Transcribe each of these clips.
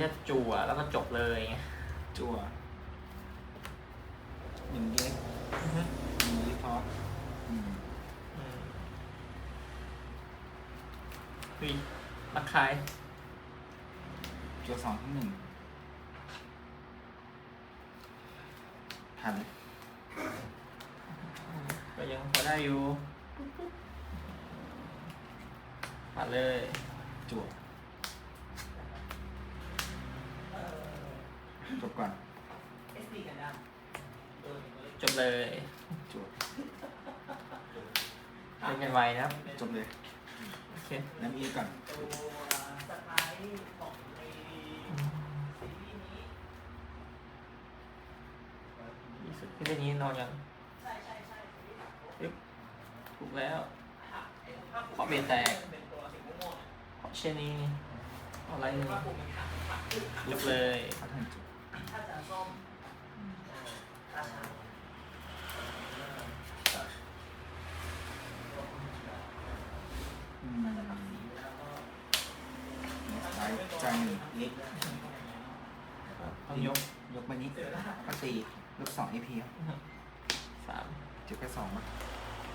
ที่จะจั่วแล้วก็จบเลยไงจั่วหนึ่งเด็กอือฮึหนึ่งวิเคราะห์อืมอืมเฮ้ยรักใครจั่วสองที่หนึ่งทันเลยก็ยังพอได้อยู่ปัดเลยจั่ว เลยจั่วเป็นกันไวนะครับจบเลยโอเคน้ำอีก่อนที่สุดที่เรื่องนี้นอนยังปึ๊บถูกแล้วขอเบรแตกขอเชนนี้เอาอะไรเลยยกเลย เขาทันจั่วอืมซ้ายจ่ายห นึ่งเล็กต้องยกยกมานี้ก็ตีลบสองเอพีสามเจ็บแค่สองมั้ย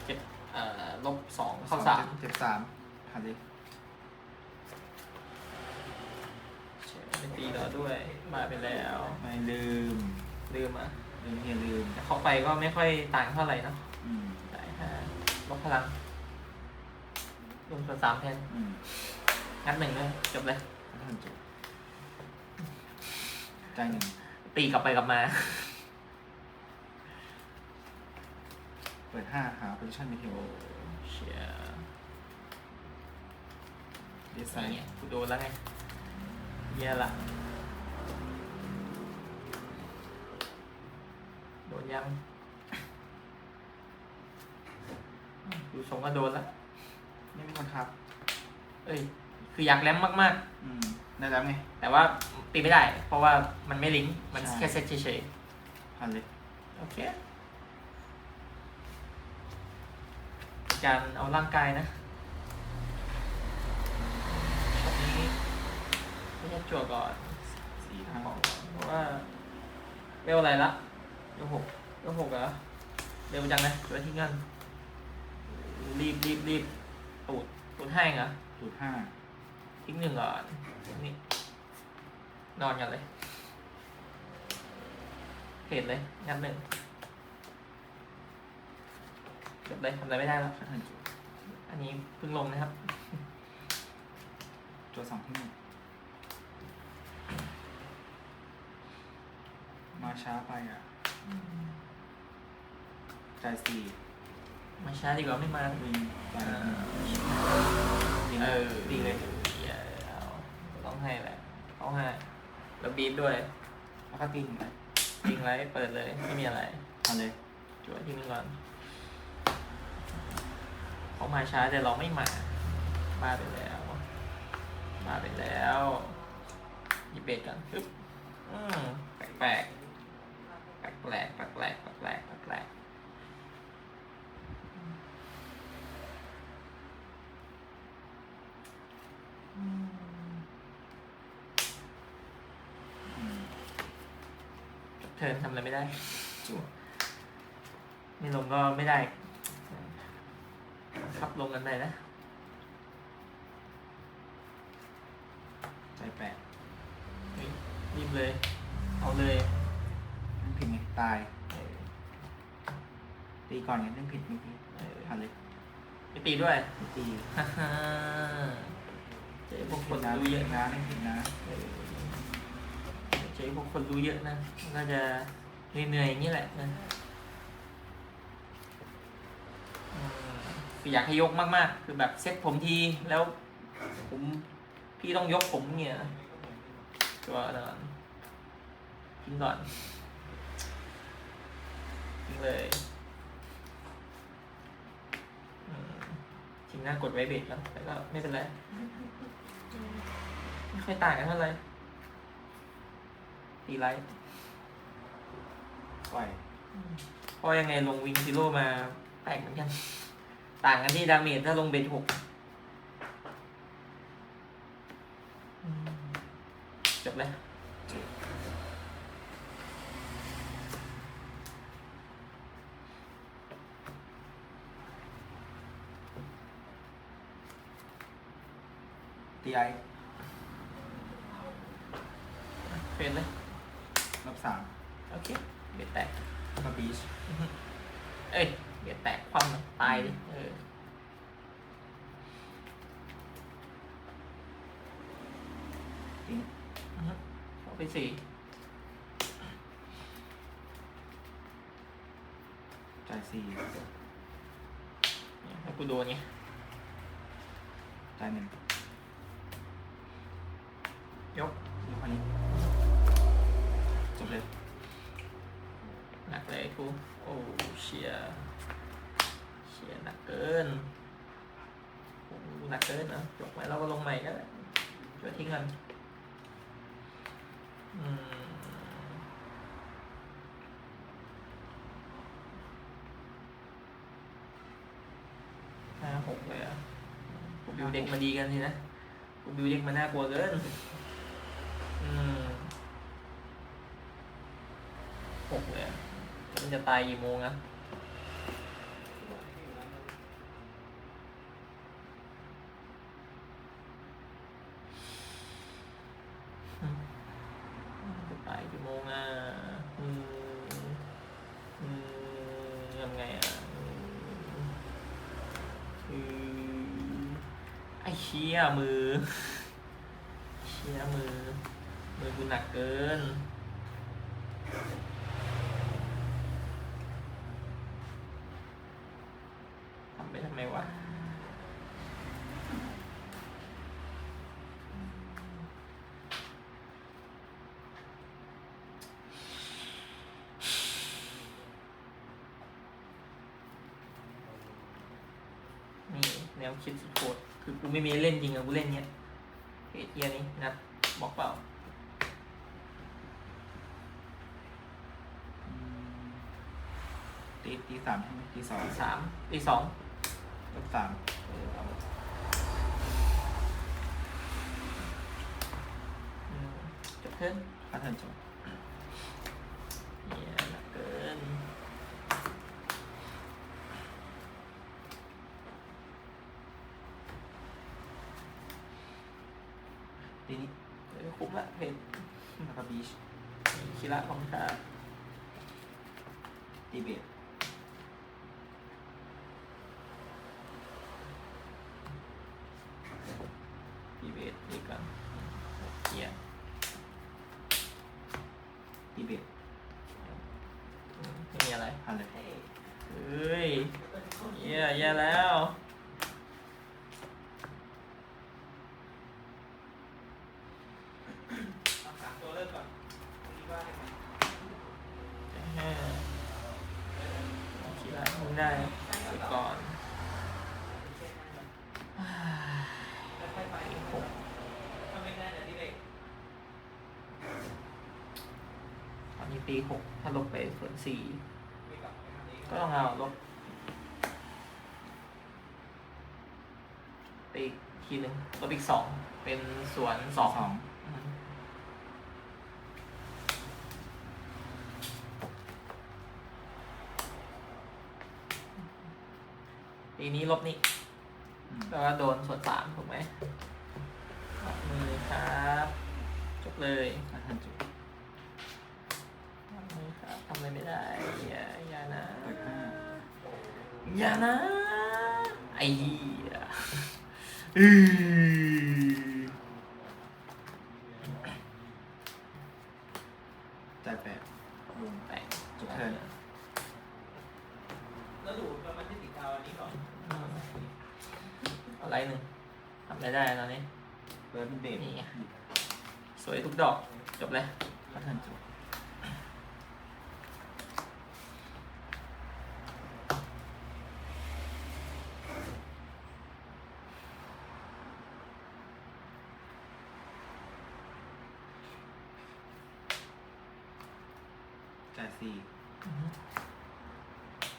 เจ็ดเอ่อลบสองเข้าสามเจ็บสามทันเลยเช็คเป็นตีต่อด้วย มาไปแล้ว ไม่ลืม ลืมอะลืมอย่าลืมแต่เข้าไปก็ไม่ค่อยต่างเท่าไหร่เนอะอืมได้ห้าลบพลังลงตัวสามแทนอืมงัดหนึ่งเลยจบเลยเขาทันจบ จ่ายหนึ่งตีกลับไปกลับมา เปิดห้าหาโพซิชั่นมิเทโอเชียร์เดซไซนี่น์ไงกูโดนแล้วไงเหี้ยละโดนยังดูทรงก็โดนแล้วไม่มีคนครับ เอ้ย คืออยากแรมมากอืม ได้แล้วไงๆแต่ว่าตีไม่ได้ เพราะว่ามันไม่ลิงก์ มันใช่ แค่เซตเฉยทันเลยๆ โอเคการเอาร่างกายนะตอนนี้ไม่ใช่จั่วก่อนสี่ห้าเพราะว่าเวลอะไรละเวลหกเวลหกเหรอเร็วจังนะจั่วทิ้งกันรีบรีบรีบตูดตูดให้เหรอจุดห้า ทิ้งหนึ่งก่อนนี่นอนกันเลยเพจเลยงันหนึ่งจบเลยทำอะไรไม่ได้แล้วเขาทันจุดอันนี้เพิ่งลงนะครับจุดสองที่หนึ่งมาช้าไปอะจ่ายสี่มาช้าดีกว่าไม่มา วิ่งจ่ายหนึ่งเออ ดีเลยเดี๋ยวเอา ต้องให้แหละต้องให้แล้วบีบด้วยแล้วก็ตีหนึ่งไปยิงไรเปิดเลยไม่มีอะไรทันเลยจวดที่นึงก่อนเขามาช้าแต่เราไม่มามาไปแล้ว มาไปแล้วหยิบเบ็ดกันปึ๊บอืมแปลกแปลกแปลกแปลกแปลกแปลกแปลกแปลกแปลกแปลกอืม อืม เทิร์นทำอะไรไม่ได้จั่วไม่ลงก็ไม่ได้ ครับลงกันได้นะจ่ายแปดเฮ้ยรีบเลย เอาเลยนั่นผิดไงตายเออตีก่อนไงเรื่องผิดเมื่อกี้เออทันเลยไปตีด้วยไม่ตีฮ่าฮ่าเจ๊พวกคผินดนะรู้เยเยอะอะนะเรื่องผิดนะ เออเจ๊พวกคนรู้เยอะนะก็จะเหนื่อยๆอย่างนี้แหละนะอืมคืออยากให้ยกมากๆ คือแบบเซ็ตผมทีแล้วผมพี่ต้องยกผมเงี้ยตัวเดินทิ้งก่อนทิ้งเลยทิ้งหน้ากดไว้เบรกแล้วแต่ก็ไม่เป็นไร ไม่ค่อยต่างกันเท่าไหร่ ตีไลท์ปล่อยเพราะยังไงลงวิงซิโร่มาแตกเหมือนกัน ต่างกันที่ดาเมจถ้าลงเบนหกจบเลยตีไอเฟนเลย ลบสามโอเค เบียดแตกก็บีชเอ้ย เบียดแตกคว่ำนะตายดิเอออือฮึเอาไปสี่จ่ายสี่เนี่ยให้กูโดนไงจ่ายหนึ่งยกยกอันนี้ จบเลยหนักเลยกูโอ้เชียร์เชียร์หนักเกินโอ้หนักเกินนะยกไว้เราก็ลงใหม่ก็ได้ช่วยทิ้งกันอืมห้าหกเลยอะกูบิวเด็กมาดีกันสินะกูบิวเด็กมาน่ากลัวเกินอืมหกเลยอะ มันจะตายกี่โมงอะจะตายกี่โมงอะอืมอืมยังไงอะอืมอืมไอ้เชี่ยมือ เชี่ยมือ มือกูหนักเกิน ทำไปทำไมวะ นี่แน วคิดสุดโหดคือกูไม่มีเล่นจริงอะกูเล่นเนี้ยเฮดเยียนี่นัดบอกเปล่าอืมตีตีสามใช่ไหมตีสองตีสามตีสองลบสามเออเอาอืมจบเทิร์นพัฒเทิร์นจบ เฮียหนักเกิน ตีนี้ เออคุ้มละเพจ แล้วก็บีช มีคิระของชาตีเบส พีเบสดีกันเฮีย ตีเบส อืมไม่มีอะไร พันเลย เฮ้ยเฮียแย่แล้ว สามตัวเริ่มก่อนคิดว่าได้ไหม แฮ่คิระมึง ได้ไปก่อนค่อยๆไปถ้าไม่ได้เดี๋ยวที่เด็กตอนนี้ปีหกถ้าลบไปส่วนสี่ไม่กลับไปทำนี้ก็ต้องเอาลบไปอีกทีหนึ่งลบอีกสองเป็นส่วนสอง สอง อืม ปีนี้ลบนี่อืมแปลว่าโดนส่วนสามถูกไหมออกมือครับจบเลยพัฒเทิร์นจบออกมือครับทำอะไรไม่ได้ อย่าอย่านะเปิดห้าอย่านะ ไอ้เหี้ย ดอก จบเลยพัฒเทิร์นจบจ่ายสี่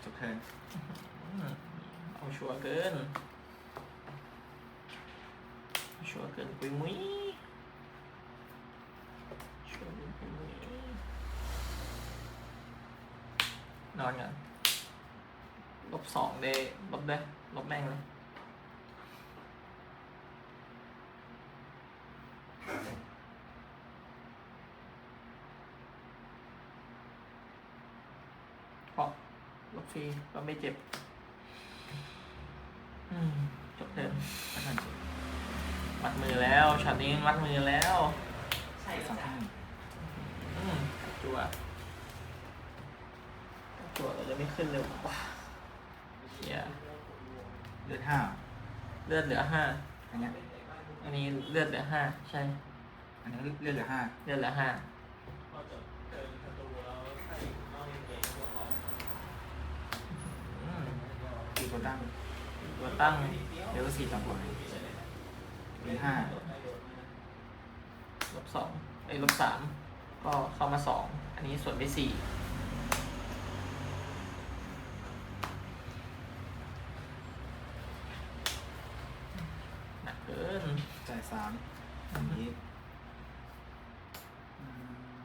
จบเทิร์นเอาชัวร์เกินชัวร์เกินปุยมุ้ย น อนก่อนลบสองเดลบด้วยลบแม่งเลยเพราะลบฟรีก็ไม่เจ็บอืมจบเทิร์นแล้วกันจุดมัดมือแล้วช็อตนี้มัดมือแล้ว ใช่สามจ้ะห้าอืมจั่ว จั่วเราจะไม่ขึ้นเร็วกว่าเชียเลือดห้าเลือดเหลือห้าอันเนี้ยอันนี้เลือดเหลือห้าใช่ อันนี้เลือดเหลือห้าเลือดเหลือห้าพอจบเดินประตูแล้วใส่นอกเกมตัวของอืมตีตัวตั้งตัวตั้งเดี๋ยวก็สี่ต่ำกว่าตีห้าลบสองไอ้ยลบสามก็เข้ามาสองอันนี้ส่วนไปสี่หนักเกิน จ่ายสามอันนี้อืม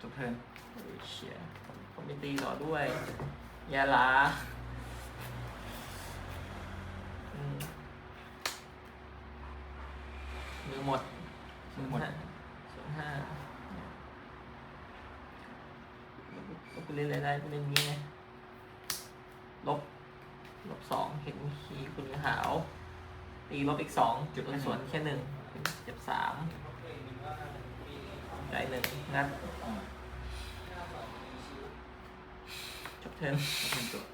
จบเทิร์นโอ้ยเชียผมผมไปตีต่อด้วย ยาลาอืมมือหมดมือหมดศูนย์ห้าลบไปเล่นอะไรได้ไปเล่นนี้ไงลบ ลบสองเห็นคีย์คุณหาว ตีลบอีกสองจุดส่วนแค่หนึ่งเป็นเจ็บสามได้หนึ่งงัดอ่าจบเทิร์นจบเทิร์นจบ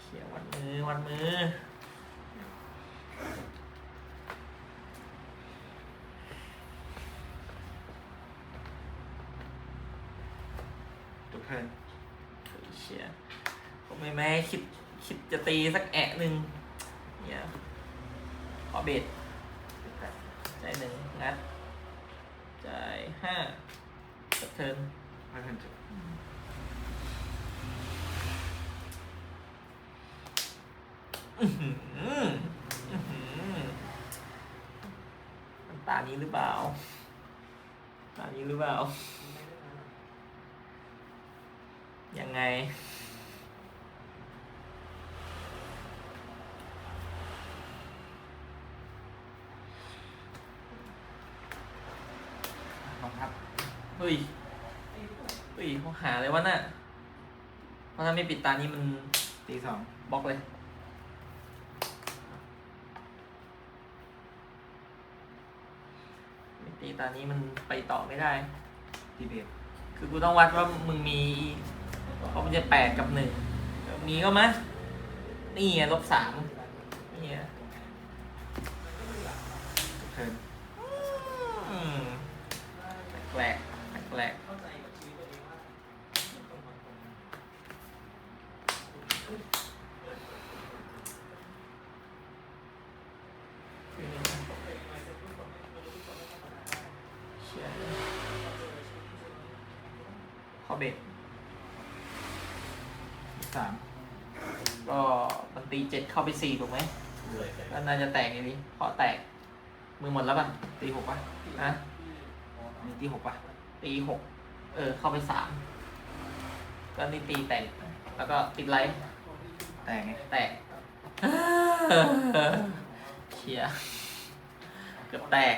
เขียวันมือวันมือจบเทิร์นเชียผมไม่แม้คิดคิดจะตีสักแอะหนึ่งเนี่ยขอ เบ็ดใจายหนึ่งงัดจ่ายห้าจบเทิร์นห้าเทิร์นจบอื้อหืออื้อหือมันตานี้หรือเปล่า ตานี้หรือเปล่า ยังไง ครับเฮ้ยเฮ้ยเขาหาเลยวะน่ะเพราะถ้าไม่ปิดตานี้มันตีสองบล็อกเลยไม่ตีตานี้มันไปต่อไม่ได้ตีเบรกคือกูต้องวัดว่ามึงมีเพราะมันจะแปดกับหนึ่งมีก็มะนี่ไงลบสามนี่ไง จบเทิร์น อืมแปลกๆแปลก เข้าใจกับชีวิตตัวเองว่า ๆเชียขอเบ็ด ตีสาม ก็มันตีเจ็ดเข้าไปสี่ถูกไหมก็น่าจะแตกอย่างนี้ขอแตก มือหมดแล้วป่ะ ตีหกป่ะฮะอันนี้ตีหกป่ะ ตีหกเออ เข้าไปสามก็นี่ตีแตก แล้วก็ติดไลท์แต่ไงแตกเชียร์เกือบแตก